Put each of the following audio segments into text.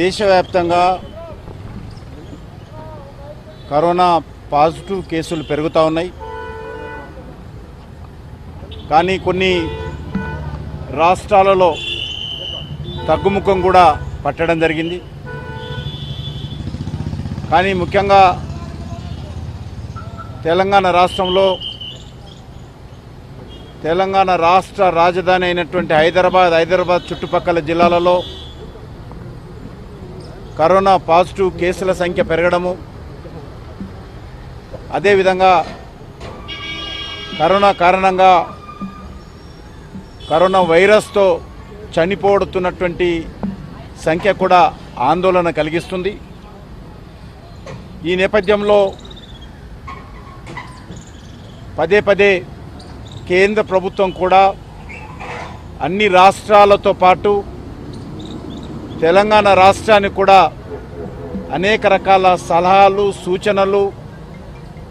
దేశవ్యాప్తంగా corona positive కేసులు పెరుగుతూ ఉన్నాయి. కానీ కొన్ని రాష్ట్రాలలో తగ్గుముఖం కూడా పట్టడం జరిగింది. కానీ ముఖ్యంగా తెలంగాణ రాష్ట్రంలో తెలంగాణ రాష్ట్ర రాజధాని అయినటువంటి హైదరాబాద్ హైదరాబాద్ చుట్టుపక్కల జిల్లాలలో కరోనా పాజిటివ్ కేసుల సంఖ్య పెరగడము అదేవిధంగా కరోనా కారణంగా కరోనా వైరస్తో చనిపోడుతున్నటువంటి సంఖ్య కూడా ఆందోళన కలిగిస్తుంది. ఈ నేపథ్యంలో పదే పదే కేంద్ర ప్రభుత్వం కూడా అన్ని రాష్ట్రాలతో పాటు తెలంగాణ రాష్ట్రానికి కూడా అనేక రకాల సలహాలు సూచనలు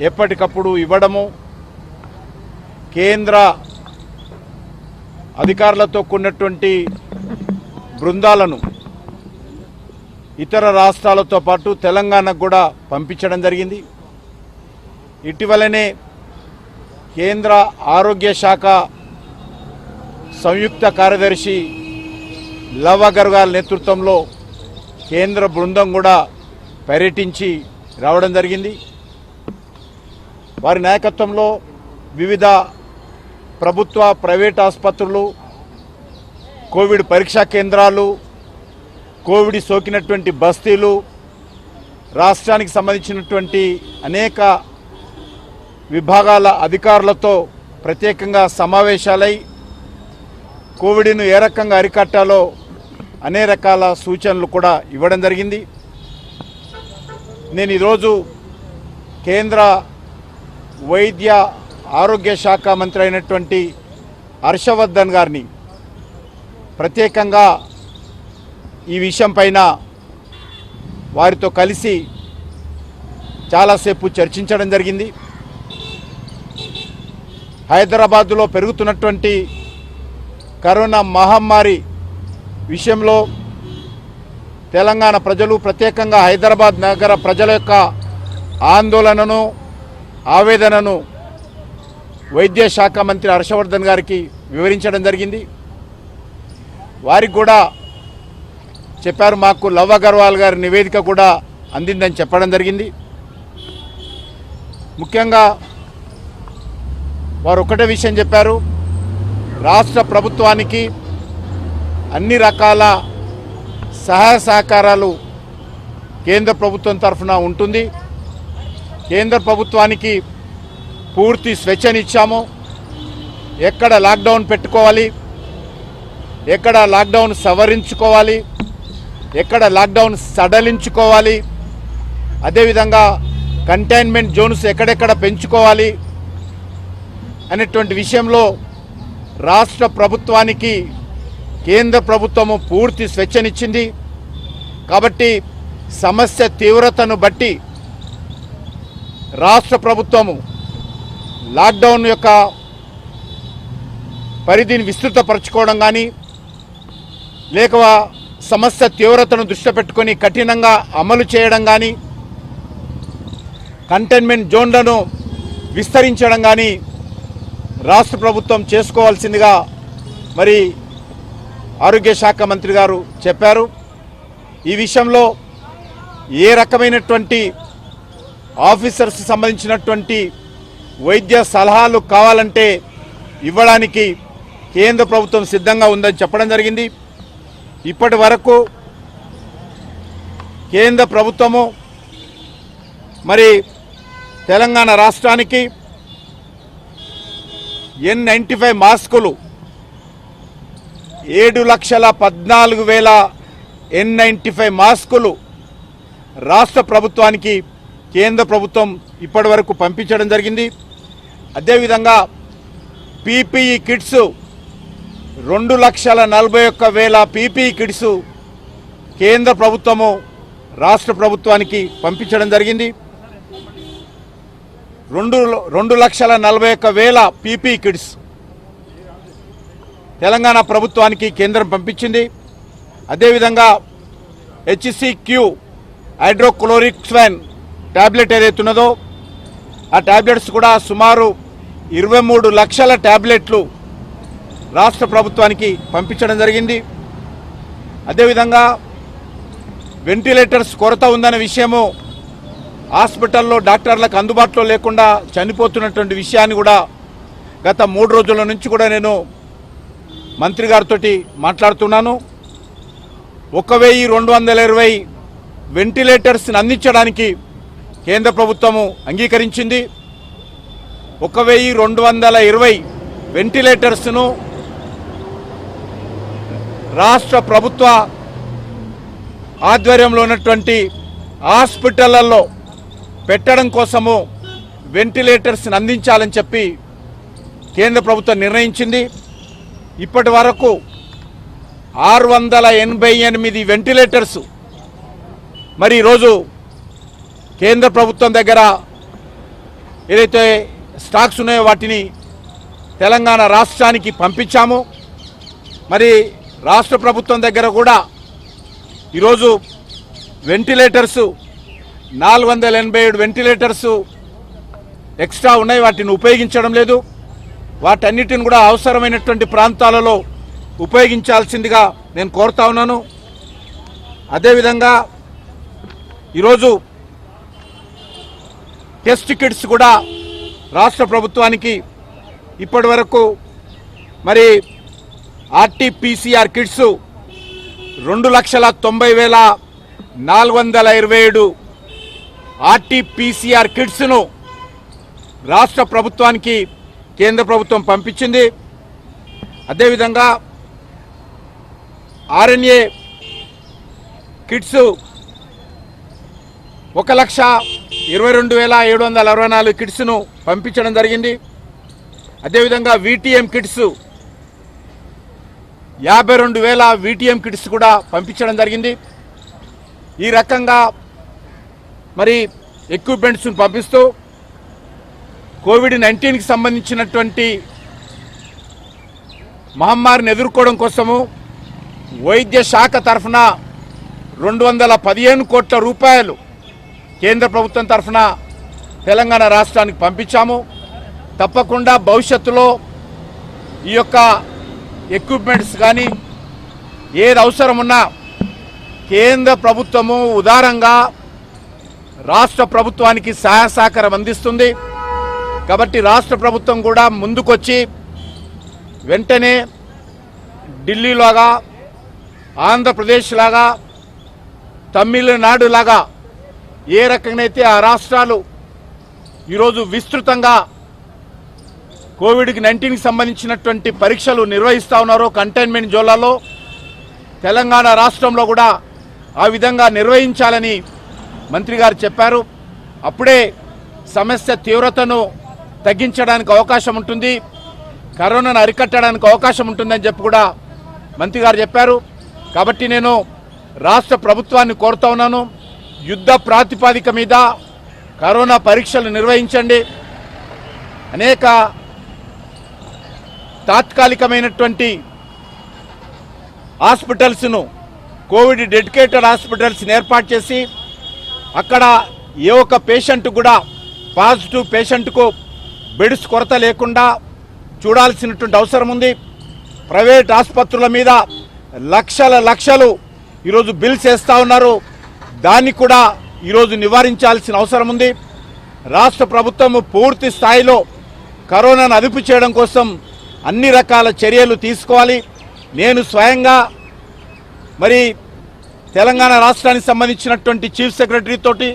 ఎప్పటికప్పుడు ఇవ్వడము కేంద్ర అధికారులతో కూడినటువంటి బృందాలను ఇతర రాష్ట్రాలతో పాటు తెలంగాణకు కూడా పంపించడం జరిగింది. ఇటీవలనే కేంద్ర ఆరోగ్య శాఖ సంయుక్త కార్యదర్శి లవ్ అగర్వాల్ నేతృత్వంలో కేంద్ర బృందం కూడా పర్యటించి రావడం జరిగింది. వారి నాయకత్వంలో వివిధ ప్రభుత్వ ప్రైవేట్ ఆసుపత్రులు కోవిడ్ పరీక్షా కేంద్రాలు కోవిడ్ సోకినటువంటి బస్తీలు రాష్ట్రానికి సంబంధించినటువంటి అనేక విభాగాల అధికారులతో ప్రత్యేకంగా సమావేశాలై కోవిడ్ను ఏ రకంగా అరికట్టాలో అనే రకాల సూచనలు కూడా ఇవ్వడం జరిగింది. నేను ఈరోజు కేంద్ర వైద్య ఆరోగ్య శాఖ మంత్రి అయినటువంటి హర్షవర్ధన్ గారిని ప్రత్యేకంగా ఈ విషయం పైన వారితో కలిసి చాలాసేపు చర్చించడం జరిగింది. హైదరాబాదులో పెరుగుతున్నటువంటి కరోనా మహమ్మారి విషయంలో తెలంగాణ ప్రజలు ప్రత్యేకంగా హైదరాబాద్ నగర ప్రజల యొక్క ఆందోళనను ఆవేదనను వైద్య శాఖ మంత్రి హర్షవర్ధన్ గారికి వివరించడం జరిగింది. వారికి కూడా చెప్పారు మాకు లవ్ అగర్వాల్ గారి నివేదిక కూడా అందిందని చెప్పడం జరిగింది. ముఖ్యంగా వారు ఒకటే విషయం చెప్పారు. రాష్ట్ర ప్రభుత్వానికి అన్ని రకాల సహాయ సహకారాలు కేంద్ర ప్రభుత్వం తరఫున ఉంటుంది. కేంద్ర ప్రభుత్వానికి పూర్తి స్వేచ్ఛనిచ్చాము ఎక్కడ లాక్డౌన్ పెట్టుకోవాలి? ఎక్కడ లాక్డౌన్ సవరించుకోవాలి? ఎక్కడ లాక్డౌన్ సడలించుకోవాలి? అదేవిధంగా కంటైన్మెంట్ జోన్స్ ఎక్కడెక్కడ పెంచుకోవాలి? అనేటువంటి విషయంలో రాష్ట్ర ప్రభుత్వానికి కేంద్ర ప్రభుత్వము పూర్తి స్వేచ్ఛనిచ్చింది. కాబట్టి సమస్య తీవ్రతను బట్టి రాష్ట్ర ప్రభుత్వము లాక్డౌన్ యొక్క పరిధిని విస్తృతపరచుకోవడం కానీ లేక సమస్య తీవ్రతను దృష్టి పెట్టుకొని కఠినంగా అమలు చేయడం కానీ కంటైన్మెంట్ జోన్లను విస్తరించడం కానీ రాష్ట్ర ప్రభుత్వం చేసుకోవాల్సిందిగా మరి ఆరోగ్య శాఖ మంత్రి గారు చెప్పారు. ఈ విషయంలో ఏ రకమైనటువంటి ఆఫీసర్స్ సంబంధించినటువంటి వైద్య సలహాలు కావాలంటే ఇవ్వడానికి కేంద్ర ప్రభుత్వం సిద్ధంగా ఉందని చెప్పడం జరిగింది. ఇప్పటి వరకు కేంద్ర ప్రభుత్వము మరి తెలంగాణ రాష్ట్రానికి ఎన్ నైంటీ ఫైవ్ మాస్కులు ఏడు లక్షల పద్నాలుగు వేల ఎన్ నైంటీ ఫైవ్ మాస్కులు రాష్ట్ర ప్రభుత్వానికి కేంద్ర ప్రభుత్వం ఇప్పటి వరకు పంపించడం జరిగింది. అదేవిధంగా పీపీఈ కిట్స్ రెండు లక్షల నలభై ఒక్క వేల పీపీఈ కిట్స్ కేంద్ర ప్రభుత్వము రాష్ట్ర ప్రభుత్వానికి పంపించడం జరిగింది. రెండు రెండు లక్షల నలభై ఒక్క వేల పీపీ కిట్స్ తెలంగాణ ప్రభుత్వానికి కేంద్రం పంపించింది. అదేవిధంగా హెచ్సిక్యూ హైడ్రోక్లోరిక్స్వెన్ ట్యాబ్లెట్ ఏదైతున్నదో ఆ ట్యాబ్లెట్స్ కూడా సుమారు ఇరవై మూడు లక్షల ట్యాబ్లెట్లు రాష్ట్ర ప్రభుత్వానికి పంపించడం జరిగింది. అదేవిధంగా వెంటిలేటర్స్ కొరత ఉందనే విషయము హాస్పిటల్లో డాక్టర్లకు అందుబాటులో లేకుండా చనిపోతున్నటువంటి విషయాన్ని కూడా గత మూడు రోజుల నుంచి కూడా నేను మంత్రి గారితో మాట్లాడుతున్నాను. ఒక వెయ్యి రెండు వందల ఇరవై వెంటిలేటర్స్ని అందించడానికి కేంద్ర ప్రభుత్వము అంగీకరించింది. ఒక వెయ్యి రెండు వందల ఇరవై వెంటిలేటర్స్ను రాష్ట్ర ప్రభుత్వ ఆధ్వర్యంలో ఉన్నటువంటి హాస్పిటళ్ళలో పెట్టడం కోసము వెంటిలేటర్స్ని అందించాలని చెప్పి కేంద్ర ప్రభుత్వం నిర్ణయించింది. ఇప్పటి వరకు ఆరు వందల ఎనభై ఎనిమిది వెంటిలేటర్స్ మరి ఈరోజు కేంద్ర ప్రభుత్వం దగ్గర ఏదైతే స్టాక్స్ ఉన్నాయో వాటిని తెలంగాణ రాష్ట్రానికి పంపించాము. మరి రాష్ట్ర ప్రభుత్వం దగ్గర కూడా ఈరోజు వెంటిలేటర్స్ నాలుగు వందల ఎనభై ఏడు వెంటిలేటర్స్ ఎక్స్ట్రా ఉన్నాయి. వాటిని ఉపయోగించడం లేదు. వాటన్నిటిని కూడా అవసరమైనటువంటి ప్రాంతాలలో ఉపయోగించాల్సిందిగా నేను కోరుతా ఉన్నాను. అదేవిధంగా ఈరోజు టెస్ట్ కిట్స్ కూడా రాష్ట్ర ప్రభుత్వానికి ఇప్పటి వరకు మరి ఆర్టీపీసీఆర్ కిట్స్ రెండు లక్షల తొంభై వేల నాలుగు వందల ఇరవై ఏడు ఆర్టీపీసీఆర్ కిట్స్ను రాష్ట్ర ప్రభుత్వానికి కేంద్ర ప్రభుత్వం పంపించింది. అదేవిధంగా ఆర్ఎన్ఏ కిట్స్ ఒక లక్ష ఇరవై రెండు వేల ఏడు వందల అరవై నాలుగు కిట్స్ను పంపించడం జరిగింది. అదేవిధంగా విటిఎం కిట్స్ యాభై రెండు వేల విటిఎం కిట్స్ కూడా పంపించడం జరిగింది. ఈ రకంగా మరి ఎక్విప్మెంట్స్ను పంపిస్తూ కోవిడ్ నైన్టీన్కి సంబంధించినటువంటి మహమ్మారిని ఎదుర్కోవడం కోసము వైద్య శాఖ తరఫున రెండు వందల పదిహేను కోట్ల రూపాయలు కేంద్ర ప్రభుత్వం తరఫున తెలంగాణ రాష్ట్రానికి పంపించాము. తప్పకుండా భవిష్యత్తులో ఈ యొక్క ఎక్విప్మెంట్స్ కానీ ఏది అవసరం ఉన్నా కేంద్ర ప్రభుత్వము ఉదారంగా రాష్ట్ర ప్రభుత్వానికి సహాయ సహకారం అందిస్తుంది. కాబట్టి రాష్ట్ర ప్రభుత్వం కూడా ముందుకొచ్చి వెంటనే ఢిల్లీలాగా ఆంధ్రప్రదేశ్ లాగా తమిళనాడు లాగా ఏ రకంగానైతే ఆ రాష్ట్రాలు ఈరోజు విస్తృతంగా కోవిడ్కి నైన్టీన్కి సంబంధించినటువంటి పరీక్షలు నిర్వహిస్తూ ఉన్నారో కంటైన్మెంట్ జోన్లలో తెలంగాణ రాష్ట్రంలో కూడా ఆ విధంగా నిర్వహించాలని మంత్రి గారు చెప్పారు. అప్పుడే సమస్య తీవ్రతను తగ్గించడానికి అవకాశం ఉంటుంది. కరోనాను అరికట్టడానికి అవకాశం ఉంటుందని చెప్పి కూడా మంత్రి గారు చెప్పారు. కాబట్టి నేను రాష్ట్ర ప్రభుత్వాన్ని కోరుతా ఉన్నాను. యుద్ధ ప్రాతిపాదిక మీద కరోనా పరీక్షలు నిర్వహించండి. అనేక తాత్కాలికమైనటువంటి హాస్పిటల్స్ను కోవిడ్ డెడికేటెడ్ హాస్పిటల్స్ని ఏర్పాటు చేసి అక్కడ ఏ ఒక్క పేషెంట్ కూడా పాజిటివ్ పేషెంట్కు బెడ్స్ కొరత లేకుండా చూడాల్సినటువంటి అవసరం ఉంది. ప్రైవేట్ ఆసుపత్రుల మీద లక్షల లక్షలు ఈరోజు బిల్స్ వేస్తూ ఉన్నారు. దాన్ని కూడా ఈరోజు నివారించాల్సిన అవసరం ఉంది. రాష్ట్ర ప్రభుత్వం పూర్తి స్థాయిలో కరోనాను అదుపు చేయడం కోసం అన్ని రకాల చర్యలు తీసుకోవాలి. నేను స్వయంగా మరి తెలంగాణ రాష్ట్రానికి సంబంధించినటువంటి చీఫ్ సెక్రటరీ తోటి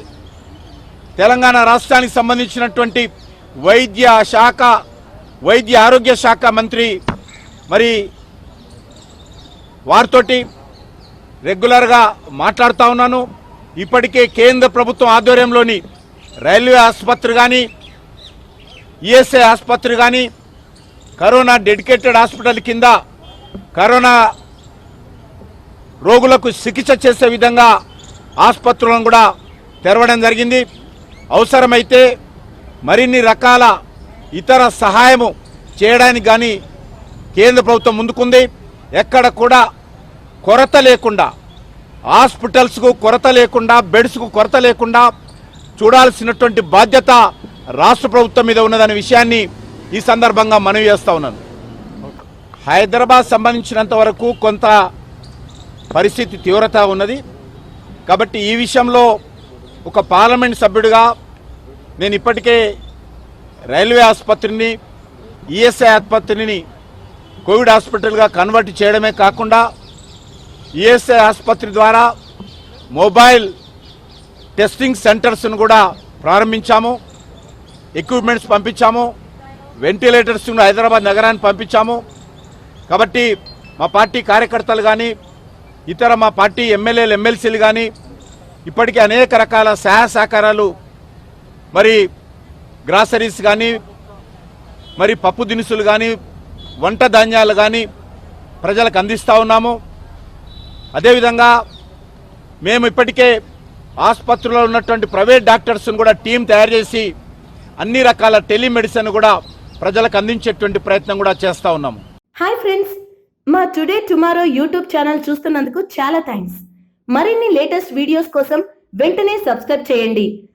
తెలంగాణ రాష్ట్రానికి సంబంధించినటువంటి వైద్య శాఖ వైద్య ఆరోగ్య శాఖ మంత్రి మరి వారితోటి రెగ్యులర్గా మాట్లాడుతూ ఉన్నాను. ఇప్పటికే కేంద్ర ప్రభుత్వం ఆధ్వర్యంలోని రైల్వే ఆసుపత్రి కానీ ఈఎస్ఐ ఆసుపత్రి కానీ కరోనా డెడికేటెడ్ హాస్పిటల్ కింద కరోనా రోగులకు చికిత్స చేసే విధంగా ఆసుపత్రులను కూడా తెరవడం జరిగింది. అవసరమైతే మరిన్ని రకాల ఇతర సహాయము చేయడానికి కానీ కేంద్ర ప్రభుత్వం ముందుకుంది. ఎక్కడ కూడా కొరత లేకుండా హాస్పిటల్స్కు కొరత లేకుండా బెడ్స్కు కొరత లేకుండా చూడాల్సినటువంటి బాధ్యత రాష్ట్ర ప్రభుత్వం మీద ఉన్నదనే విషయాన్ని ఈ సందర్భంగా మనవి చేస్తూ ఉన్నాను. హైదరాబాద్ సంబంధించినంత వరకు కొంత పరిస్థితి తీవ్రత ఉన్నది. కాబట్టి ఈ విషయంలో ఒక పార్లమెంట్ సభ్యుడిగా నేను ఇప్పటికే రైల్వే ఆసుపత్రిని ఈఎస్ఐ ఆసుపత్రిని కోవిడ్ హాస్పిటల్గా కన్వర్ట్ చేయడమే కాకుండా ఈఎస్ఐ ఆసుపత్రి ద్వారా మొబైల్ టెస్టింగ్ సెంటర్స్ను కూడా ప్రారంభించాము. ఎక్విప్మెంట్స్ పంపించాము. వెంటిలేటర్స్ను హైదరాబాద్ నగరాన్ని పంపించాము. కాబట్టి మా పార్టీ కార్యకర్తలు కానీ ఇతర మా పార్టీ ఎమ్మెల్యేలు ఎమ్మెల్సీలు కానీ ఇప్పటికీ అనేక రకాల సహాయ సహకారాలు మరి గ్రాసరీస్ కానీ మరి పప్పు దినుసులు కానీ వంట ధాన్యాలు కానీ ప్రజలకు అందిస్తూ ఉన్నాము. అదేవిధంగా మేము ఇప్పటికే ఆసుపత్రిలో ఉన్నటువంటి ప్రైవేట్ డాక్టర్స్ను కూడా టీం తయారు చేసి అన్ని రకాల టెలిమెడిసిన్ కూడా ప్రజలకు అందించేటువంటి ప్రయత్నం కూడా చేస్తూ ఉన్నాము. హాయ్ ఫ్రెండ్స్ మా టుడే టుమారో యూట్యూబ్ ఛానల్ చూస్తున్నందుకు చాలా థ్యాంక్స్ మరిన్ని లేటెస్ట్ వీడియోస్ కోసం వెంటనే సబ్స్క్రైబ్ చేయండి.